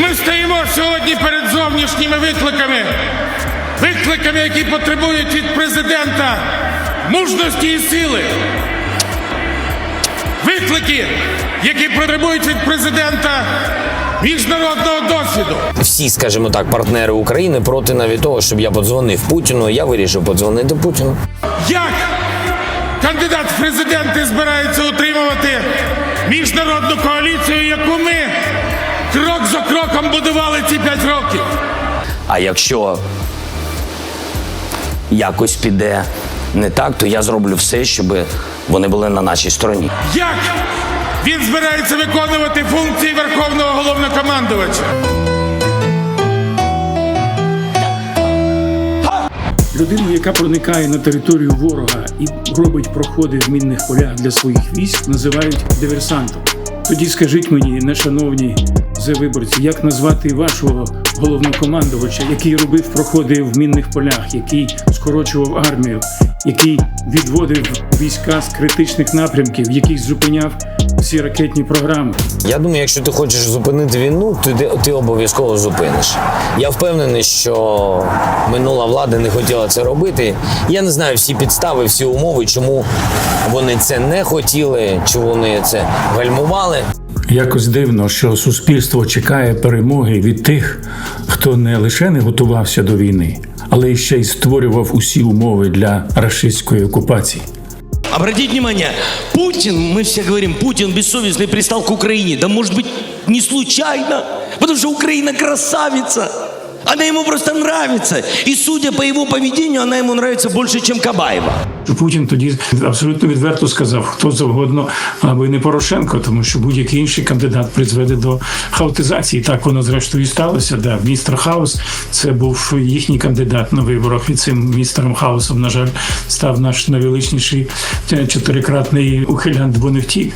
Ми стоїмо сьогодні перед зовнішніми викликами, викликами, які потребують від президента мужності і сили. Виклики, які потребують від президента міжнародного досвіду. Всі, скажімо так, партнери України проти навіть того, щоб я подзвонив Путіну. Я вирішив подзвонити Путіну. Як кандидат в президенти збирається утримувати міжнародну коаліцію, за будували ці п'ять років? А якщо якось піде не так, то я зроблю все, щоб вони були на нашій стороні. Як він збирається виконувати функції Верховного головнокомандувача? Людину, яка проникає на територію ворога і робить проходи в мінних полях для своїх військ, називають диверсантом. Тоді скажіть мені, нешановні виборці, як назвати вашого головнокомандувача, який робив проходи в мінних полях, який скорочував армію, який відводив війська з критичних напрямків, який зупиняв всі ракетні програми. Я думаю, якщо ти хочеш зупинити війну, то ти, ти обов'язково зупиниш. Я впевнений, що минула влада не хотіла це робити. Я не знаю всі підстави, всі умови, чому вони це не хотіли, чи вони це гальмували. Якось дивно, що суспільство чекає перемоги від тих, хто не лише не готувався до війни, але й ще й створював усі умови для рашистської окупації. Обратите внимание, Путин, мы все говорим, Путин бессовестный пристал к Украине. Да может быть не случайно, потому что Украина красавица. Она ему просто нравится. И судя по его поведению, она ему нравится больше, чем Кабаева. Путін тоді абсолютно відверто сказав, хто завгодно, аби не Порошенко, тому що будь-який інший кандидат призведе до хаотизації. Так воно зрештою і сталося. Да, містер Хаус це був їхній кандидат на виборах, і цим містером Хаусом, на жаль, став наш найвеличніший е, чотирикратний ухилянт, бо не втік.